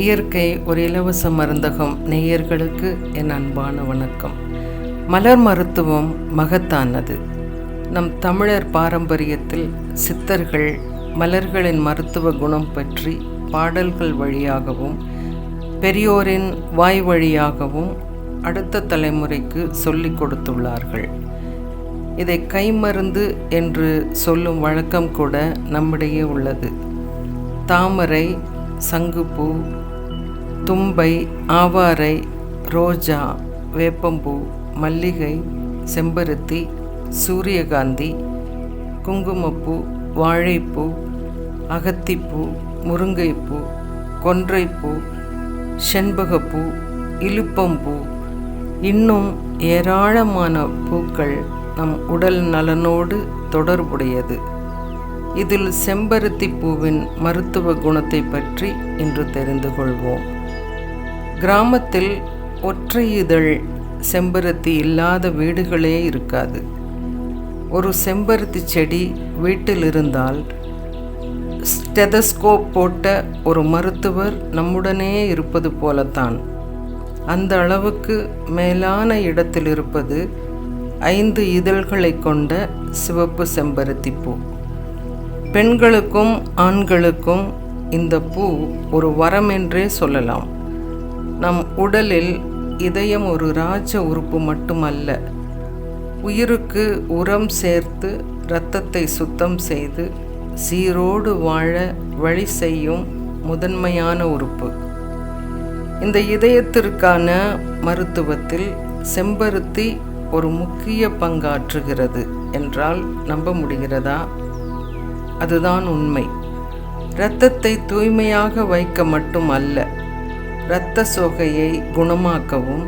இயற்கை ஒரு இலவச மருந்தகம் நேயர்களுக்கு என் அன்பான வணக்கம். மலர் மருத்துவம் மகத்தானது. நம் தமிழர் பாரம்பரியத்தில் சித்தர்கள் மலர்களின் மருத்துவ குணம் பற்றி பாடல்கள் வழியாகவும் பெரியோரின் வாய் வழியாகவும் அடுத்த தலைமுறைக்கு சொல்லிக் கொடுத்துள்ளார்கள். இதை கைமருந்து என்று சொல்லும் வழக்கம் கூட நம்மிடையே உள்ளது. தாமரை சங்குப்பூ தும்பை ஆவாரை ரோஜா வேப்பம்பூ மல்லிகை செம்பருத்தி சூரியகாந்தி குங்குமப்பூ வாழைப்பூ அகத்திப்பூ முருங்கைப்பூ கொன்றைப்பூ செண்பகப்பூ இலுப்பம்பூ. இன்னும் ஏராளமான பூக்கள் நம் உடல் நலனோடு தொடர்புடையது. இதில் செம்பருத்தி பூவின் மருத்துவ குணத்தை பற்றி இன்று தெரிந்து கொள்வோம். கிராமத்தில் ஒற்றை இதழ் செம்பருத்தி இல்லாத வீடுகளே இருக்காது. ஒரு செம்பருத்தி செடி வீட்டில் இருந்தால் ஸ்டெதஸ்கோப் போட்ட ஒரு மருத்துவர் நம்முடனே இருப்பது போலத்தான். அந்த அளவுக்கு மேலான இடத்தில் இருப்பது ஐந்து இதழ்களை கொண்ட சிவப்பு செம்பருத்தி பூ. பெண்களுக்கும் ஆண்களுக்கும் இந்த பூ ஒரு வரம் என்றே சொல்லலாம். நம் உடலில் இதயம் ஒரு ராஜ உறுப்பு மட்டுமல்ல. உயிருக்கு உரம் சேர்த்து இரத்தத்தை சுத்தம் செய்து சீரோடு வாழ வழி செய்யும் முதன்மையான உறுப்பு. இந்த இதயத்திற்கான மருத்துவத்தில் செம்பருத்தி ஒரு முக்கிய பங்காற்றுகிறது என்றால் நம்ப முடிகிறதா? அதுதான் உண்மை. இரத்தத்தை தூய்மையாக வைக்க மட்டும் அல்ல இரத்த சோகையை குணமாக்கவும்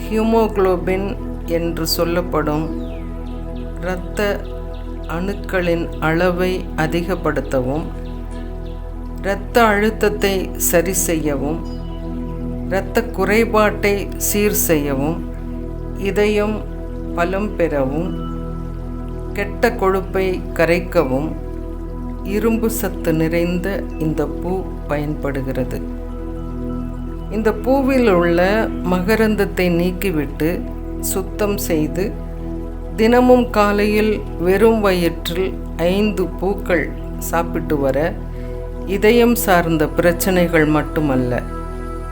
ஹியூமோகுளோபின் என்று சொல்லப்படும் இரத்த அணுக்களின் அளவை அதிகப்படுத்தவும் இரத்த அழுத்தத்தை சரி செய்யவும் இரத்த குறைபாட்டை சீர் செய்யவும் இதயம் பலம் பெறவும் கெட்ட கொழுப்பை கரைக்கவும் இரும்பு சத்து நிறைந்த இந்த பூ பயன்படுகிறது. இந்த பூவில் உள்ள மகரந்தத்தை நீக்கிவிட்டு சுத்தம் செய்து தினமும் காலையில் வெறும் வயிற்றில் ஐந்து பூக்கள் சாப்பிட்டு வர இதயம் சார்ந்த பிரச்சனைகள் மட்டுமல்ல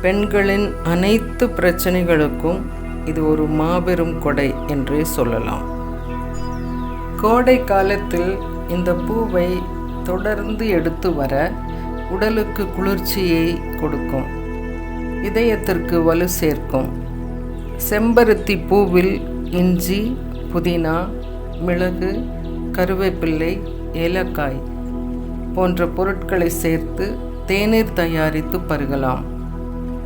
பெண்களின் அனைத்து பிரச்சனைகளுக்கும் இது ஒரு மாபெரும் கொடை என்றே சொல்லலாம். கோடை காலத்தில் இந்த பூவை தொடர்ந்து எடுத்து வர உடலுக்கு குளிர்ச்சியை கொடுக்கும். இதயத்திற்கு வலு சேர்க்கும். செம்பருத்தி பூவில் இஞ்சி புதினா மிளகு கருவேப்பிள்ளை ஏலக்காய் போன்ற பொருட்களை சேர்த்து தேநீர் தயாரித்து பருகலாம்.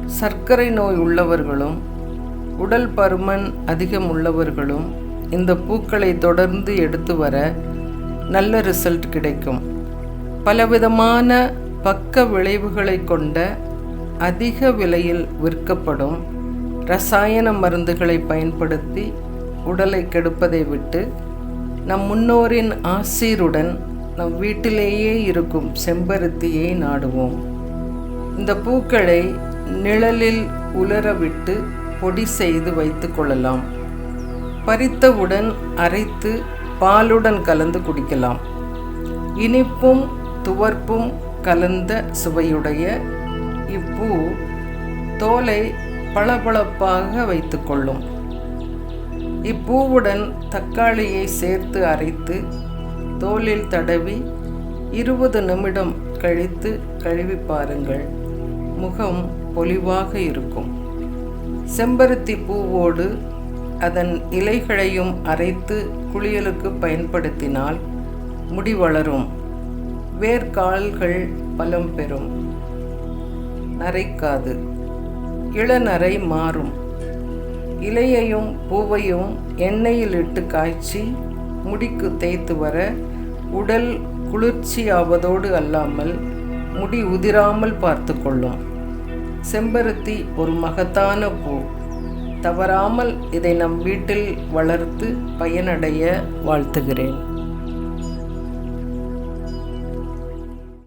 சர்க்கரை நோய் உள்ளவர்களும் உடல் பருமன் அதிகம் உள்ளவர்களும் இந்த பூக்களை தொடர்ந்து எடுத்து வர நல்ல ரிசல்ட் கிடைக்கும். பலவிதமான பக்க விளைவுகளை கொண்ட அதிக விலையில் விற்கப்படும் ரசாயன மருந்துகளை பயன்படுத்தி உடலை கெடுப்பதை விட்டு நம் முன்னோரின் ஆசீருடன் நம் வீட்டிலேயே இருக்கும் செம்பருத்தியை நாடுவோம். இந்த பூக்களை நிழலில் உலரவிட்டு பொடி செய்து வைத்து கொள்ளலாம். பறித்தவுடன் அரைத்து பாலுடன் கலந்து குடிக்கலாம். இனிப்பும் துவர்ப்பும் கலந்த சுவையுடைய இப்பூ தோலை பளபளப்பாக வைத்துக்கொள்ளும். இப்பூவுடன் தக்காளியை சேர்த்து அரைத்து தோலில் தடவி இருபது நிமிடம் கழித்து கழுவி பாருங்கள் முகம் பொலிவாக இருக்கும். செம்பருத்தி பூவோடு அதன் இலைகளையும் அரைத்து குளியலுக்கு பயன்படுத்தினால் முடி வளரும். வேர்க்கால்கள் பலம் பெறும். நரைக்காது. இளநரை மாறும். இலையையும் பூவையும் எண்ணெயில் இட்டு காய்ச்சி முடிக்கு தேய்த்து வர உடல் குளிர்ச்சியாவதோடு அல்லாமல் முடி உதிராமல் பார்த்து கொள்ளும். செம்பருத்தி ஒரு மகத்தான பூ. தவறாமல் இதை நம் வீட்டில் வளர்த்து பயனடைய வாழ்த்துகிறேன்.